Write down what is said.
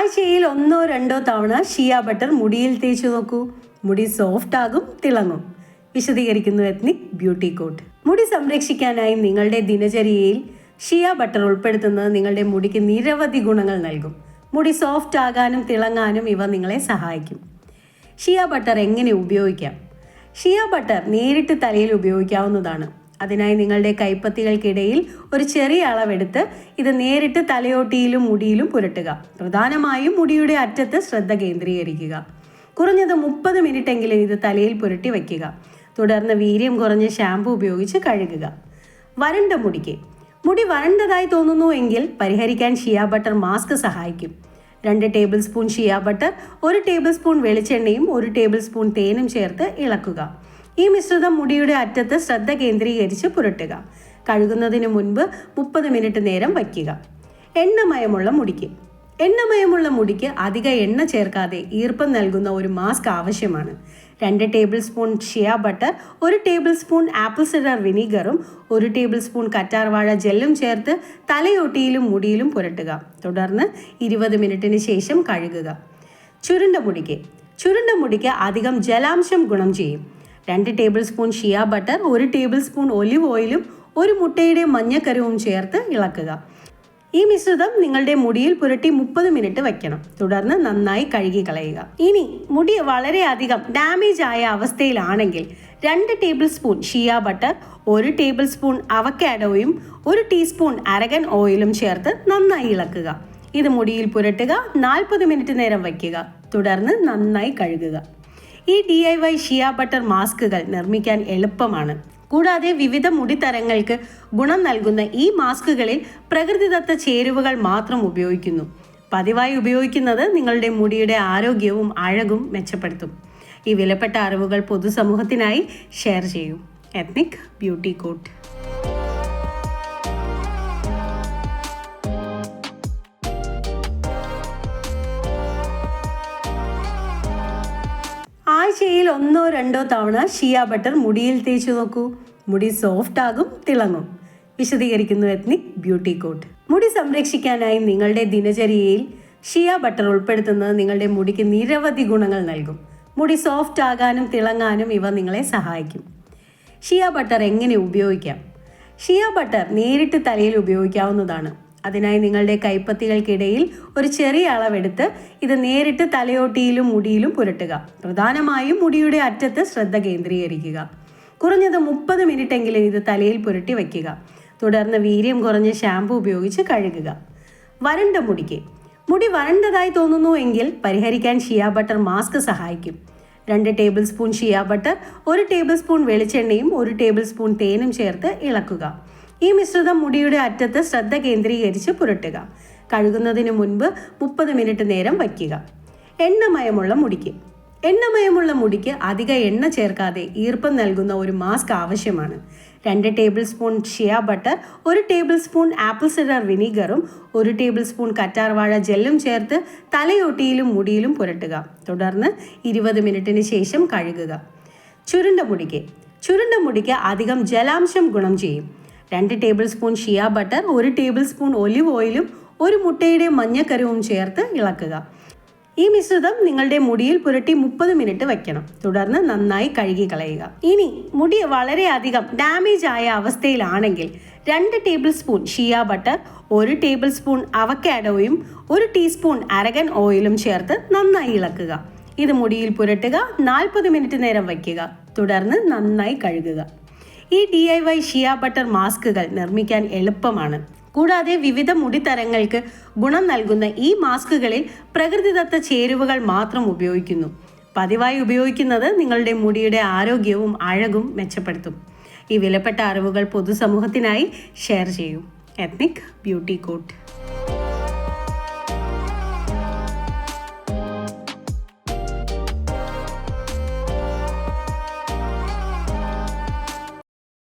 ആഴ്ചയിൽ ഒന്നോ രണ്ടോ തവണ ഷിയ ബട്ടർ മുടിയിൽ തേച്ചു നോക്കൂ. മുടി സോഫ്റ്റ് ആകും തിളങ്ങും. വിശദീകരിക്കുന്നു എത്നിക് ബ്യൂട്ടി കോട്ട്. മുടി സംരക്ഷിക്കാനായി നിങ്ങളുടെ ദിനചര്യയിൽ ഷിയ ബട്ടർ ഉൾപ്പെടുത്തുന്നത് നിങ്ങളുടെ മുടിക്ക് നിരവധി ഗുണങ്ങൾ നൽകും. മുടി സോഫ്റ്റ് ആകാനും തിളങ്ങാനും ഇവ നിങ്ങളെ സഹായിക്കും. ഷിയ ബട്ടർ എങ്ങനെ ഉപയോഗിക്കാം? ഷിയ ബട്ടർ നേരിട്ട് തലയിൽ ഉപയോഗിക്കാവുന്നതാണ്. അതിനായി നിങ്ങളുടെ കൈപ്പത്തികൾക്കിടയിൽ ഒരു ചെറിയ അളവെടുത്ത് ഇത് നേരിട്ട് തലയോട്ടിയിലും മുടിയിലും പുരട്ടുക. പ്രധാനമായും മുടിയുടെ അറ്റത്ത് ശ്രദ്ധ കേന്ദ്രീകരിക്കുക. കുറഞ്ഞത് മുപ്പത് മിനിറ്റ് എങ്കിലും ഇത് തലയിൽ പുരട്ടി വയ്ക്കുക. തുടർന്ന് വീര്യം കുറഞ്ഞ ഷാമ്പു ഉപയോഗിച്ച് കഴുകുക. വരണ്ട മുടിക്ക്. മുടി വരണ്ടതായി തോന്നുന്നു എങ്കിൽ പരിഹരിക്കാൻ ഷിയാ ബട്ടർ മാസ്ക് സഹായിക്കും. രണ്ട് ടേബിൾ സ്പൂൺ ഷിയ ബട്ടർ ഒരു ടേബിൾ സ്പൂൺ വെളിച്ചെണ്ണയും ഒരു ടേബിൾ സ്പൂൺ തേനും ചേർത്ത് ഇളക്കുക. ഈ മിശ്രിതം മുടിയുടെ അറ്റത്ത് ശ്രദ്ധ കേന്ദ്രീകരിച്ച് പുരട്ടുക. കഴുകുന്നതിന് മുൻപ് മുപ്പത് മിനിറ്റ് നേരം വയ്ക്കുക. എണ്ണമയമുള്ള മുടിക്ക്. എണ്ണമയമുള്ള മുടിക്ക് അധിക എണ്ണ ചേർക്കാതെ ഈർപ്പം നൽകുന്ന ഒരു മാസ്ക് ആവശ്യമാണ്. രണ്ട് ടേബിൾ സ്പൂൺ ഷിയ ബട്ടർ ഒരു ടേബിൾ സ്പൂൺ ആപ്പിൾ സിഡർ വിനീഗറും ഒരു ടേബിൾ സ്പൂൺ കറ്റാർവാഴ ജെല്ലും ചേർത്ത് തലയൊട്ടിയിലും മുടിയിലും പുരട്ടുക. തുടർന്ന് ഇരുപത് മിനിറ്റിന് ശേഷം കഴുകുക. ചുരുണ്ട മുടിക്ക്. ചുരുണ്ട മുടിക്ക് അധികം ജലാംശം ഗുണം ചെയ്യും. രണ്ട് ടേബിൾ സ്പൂൺ ഷിയ ബട്ടർ ഒരു ടേബിൾ സ്പൂൺ ഒലിവ് ഓയിലും ഒരു മുട്ടയുടെ മഞ്ഞക്കരുവും ചേർത്ത് ഇളക്കുക. ഈ മിശ്രിതം നിങ്ങളുടെ മുടിയിൽ പുരട്ടി മുപ്പത് മിനിറ്റ് വയ്ക്കണം. തുടർന്ന് നന്നായി കഴുകി കളയുക. ഇനി മുടി വളരെയധികം ഡാമേജ് ആയ അവസ്ഥയിലാണെങ്കിൽ രണ്ട് ടേബിൾ സ്പൂൺ ഷിയ ബട്ടർ ഒരു ടേബിൾ സ്പൂൺ അവക്കാഡോയും ഒരു ടീസ്പൂൺ അരകൻ ഓയിലും ചേർത്ത് നന്നായി ഇളക്കുക. ഇത് മുടിയിൽ പുരട്ടുക നാൽപ്പത് മിനിറ്റ് നേരം വയ്ക്കുക. തുടർന്ന് നന്നായി കഴുകുക. ഈ D I Y shea butter മാസ്കുകൾ നിർമ്മിക്കാൻ എളുപ്പമാണ്. കൂടാതെ വിവിധ മുടിത്തരങ്ങൾക്ക് ഗുണം നൽകുന്ന ഈ മാസ്കുകളിൽ പ്രകൃതിദത്ത ചേരുവകൾ മാത്രം ഉപയോഗിക്കുന്നു. പതിവായി ഉപയോഗിക്കുന്നത് നിങ്ങളുടെ മുടിയുടെ ആരോഗ്യവും അഴകും മെച്ചപ്പെടുത്തും. ഈ വിലപ്പെട്ട അറിവുകൾ പൊതുസമൂഹത്തിനായി ഷെയർ ചെയ്യൂ. Ethnic beauty coat. ആഴ്ചയിൽ ഒന്നോ രണ്ടോ തവണ ഷിയ ബട്ടർ മുടിയിൽ തേച്ചു നോക്കൂ. മുടി സോഫ്റ്റ് ആകും തിളങ്ങും. വിശദീകരിക്കുന്നു എത്നിക് ബ്യൂട്ടി കോട്ട് മുടി സംരക്ഷിക്കാനായി നിങ്ങളുടെ ദിനചര്യയിൽ ഷിയ ബട്ടർ ഉൾപ്പെടുത്തുന്നത് നിങ്ങളുടെ മുടിക്ക് നിരവധി ഗുണങ്ങൾ നൽകും. മുടി സോഫ്റ്റ് ആകാനും തിളങ്ങാനും ഇവ നിങ്ങളെ സഹായിക്കും. ഷിയ ബട്ടർ എങ്ങനെ ഉപയോഗിക്കാം? ഷിയ ബട്ടർ നേരിട്ട് തലയിൽ ഉപയോഗിക്കാവുന്നതാണ്. അതിനായി നിങ്ങളുടെ കൈപ്പത്തികൾക്കിടയിൽ ഒരു ചെറിയ അളവെടുത്ത് ഇത് നേരിട്ട് തലയോട്ടിയിലും മുടിയിലും പുരട്ടുക. പ്രധാനമായും മുടിയുടെ അറ്റത്ത് ശ്രദ്ധ കേന്ദ്രീകരിക്കുക. കുറഞ്ഞത് മുപ്പത് മിനിറ്റെങ്കിലും ഇത് തലയിൽ പുരട്ടി വയ്ക്കുക. തുടർന്ന് വീര്യം കുറഞ്ഞ ഷാമ്പു ഉപയോഗിച്ച് കഴുകുക. വരണ്ട മുടിക്ക്. മുടി വരണ്ടതായി തോന്നുന്നു എങ്കിൽ പരിഹരിക്കാൻ ഷിയാ ബട്ടർ മാസ്ക് സഹായിക്കും. രണ്ട് ടേബിൾ സ്പൂൺ ഷിയ ബട്ടർ ഒരു ടേബിൾ സ്പൂൺ വെളിച്ചെണ്ണയും ഒരു ടേബിൾ സ്പൂൺ തേനും ചേർത്ത് ഇളക്കുക. ഈ മിശ്രിതം മുടിയുടെ അറ്റത്ത് ശ്രദ്ധ കേന്ദ്രീകരിച്ച് പുരട്ടുക. കഴുകുന്നതിന് മുൻപ് മുപ്പത് മിനിറ്റ് നേരം വയ്ക്കുക. എണ്ണമയമുള്ള മുടിക്ക്. എണ്ണമയമുള്ള മുടിക്ക് അധിക എണ്ണ ചേർക്കാതെ ഈർപ്പം നൽകുന്ന ഒരു മാസ്ക് ആവശ്യമാണ്. രണ്ട് ടേബിൾ സ്പൂൺ ഷിയ ബട്ടർ ഒരു ടേബിൾ സ്പൂൺ ആപ്പിൾ സിഡർ വിനീഗറും ഒരു ടേബിൾ സ്പൂൺ കറ്റാർവാഴ ജെല്ലും ചേർത്ത് തലയൊട്ടിയിലും മുടിയിലും പുരട്ടുക. തുടർന്ന് ഇരുപത് മിനിറ്റിന് ശേഷം കഴുകുക. ചുരുണ്ട മുടിക്ക്. ചുരുണ്ട മുടിക്ക് അധികം ജലാംശം ഗുണം ചെയ്യും. രണ്ട് ടേബിൾ സ്പൂൺ ഷിയ ബട്ടർ ഒരു ടേബിൾ സ്പൂൺ ഒലിവ് ഓയിലും ഒരു മുട്ടയുടെ മഞ്ഞക്കരവും ചേർത്ത് ഇളക്കുക. ഈ മിശ്രിതം നിങ്ങളുടെ മുടിയിൽ പുരട്ടി മുപ്പത് മിനിറ്റ് വയ്ക്കണം തുടർന്ന് നന്നായി കഴുകി കളയുക. ഇനി മുടി വളരെയധികം ഡാമേജ് ആയ അവസ്ഥയിലാണെങ്കിൽ രണ്ട് ടേബിൾ സ്പൂൺ ഷിയ ബട്ടർ ഒരു ടേബിൾ സ്പൂൺ അവക്കാഡോയും ഒരു ടീസ്പൂൺ അരകൻ ഓയിലും ചേർത്ത് നന്നായി ഇളക്കുക. ഇത് മുടിയിൽ പുരട്ടുക നാൽപ്പത് മിനിറ്റ് നേരം വയ്ക്കുക തുടർന്ന് നന്നായി കഴുകുക. ഈ D I Y shea butter മാസ്കുകൾ നിർമ്മിക്കാൻ എളുപ്പമാണ്. കൂടാതെ വിവിധ മുടിത്തരങ്ങൾക്ക് ഗുണം നൽകുന്ന ഈ മാസ്കുകളിൽ പ്രകൃതിദത്ത ചേരുവകൾ മാത്രം ഉപയോഗിക്കുന്നു. പതിവായി ഉപയോഗിക്കുന്നത് നിങ്ങളുടെ മുടിയുടെ ആരോഗ്യവും അഴകും മെച്ചപ്പെടുത്തും. ഈ വിലപ്പെട്ട അറിവുകൾ പൊതുസമൂഹത്തിനായി ഷെയർ ചെയ്യൂ. Ethnic beauty coat